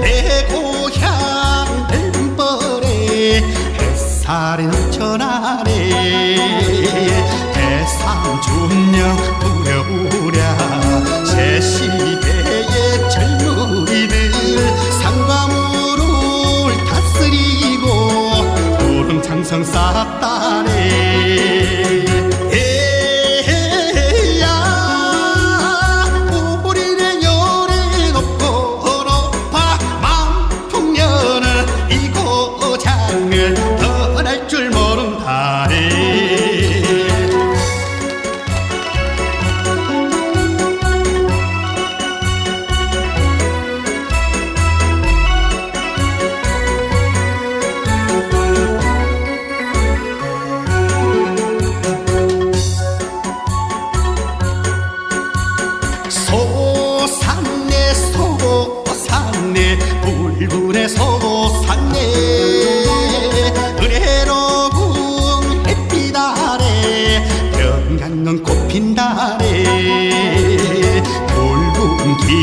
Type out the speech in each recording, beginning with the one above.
내 고향 뱀벌에 햇살이 넘쳐나네. 대상 중령 부려우랴. 새 시대의 젊은이들 상과물을 다스리고 구름창성 쌓았다네 고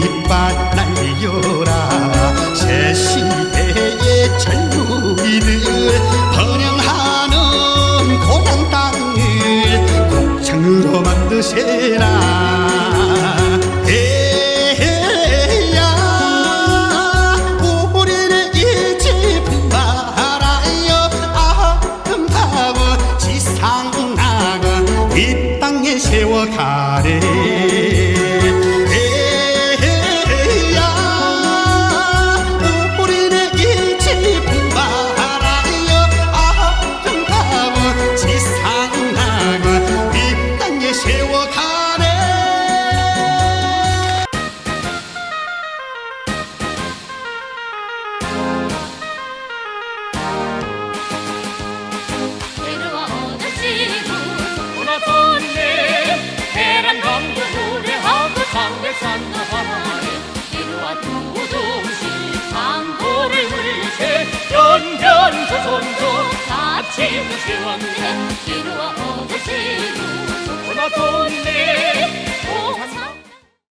깃발 날려라. 새 시대의 젊은이들 번영하는 고향 땅을 곡창으로 만드세라 산나하네 이루와 두종시 상고를 울세. 연변 조선조 사치도 시원해 이루와 어제시루 소나 돈네